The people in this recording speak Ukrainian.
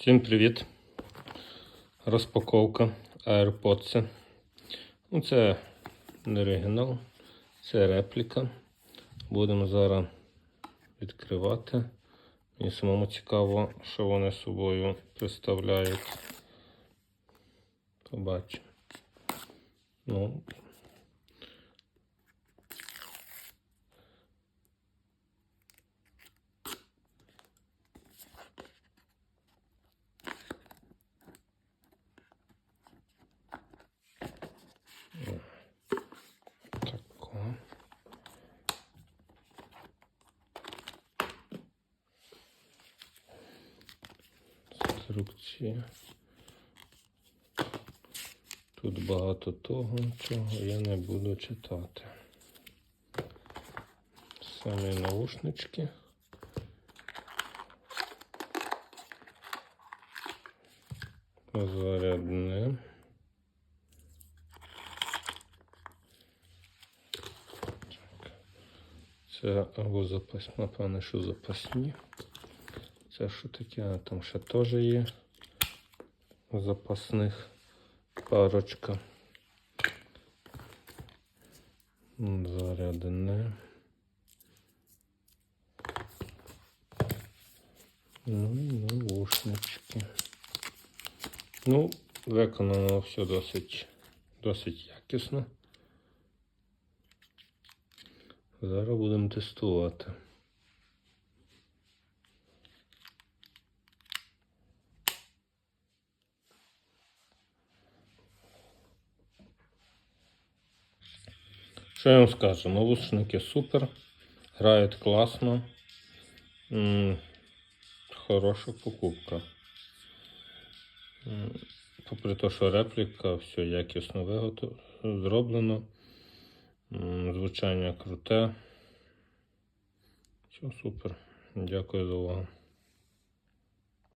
Всім привіт! Розпаковка AirPods. Ну, це не оригінал, це репліка. Будемо зараз відкривати. Мені самому цікаво, що вони собою представляють. Побачимо. Ну, Інструкція. Тут багато того, чого я не буду читати. Самі наушнички. Зарядне. Це або запас, напевно, що запасні. Це що таке? А Там ще теж є запасних парочка. М, Зарядне. Ну і наушнички. Ну, виконано все досить, досить якісно. Зараз будемо тестувати. Що я вам скажу? Наушники супер, грають класно. Хороша покупка. Попри те, що репліка, все якісно виготов... зроблено. Звучання круте. Все супер. Дякую за увагу.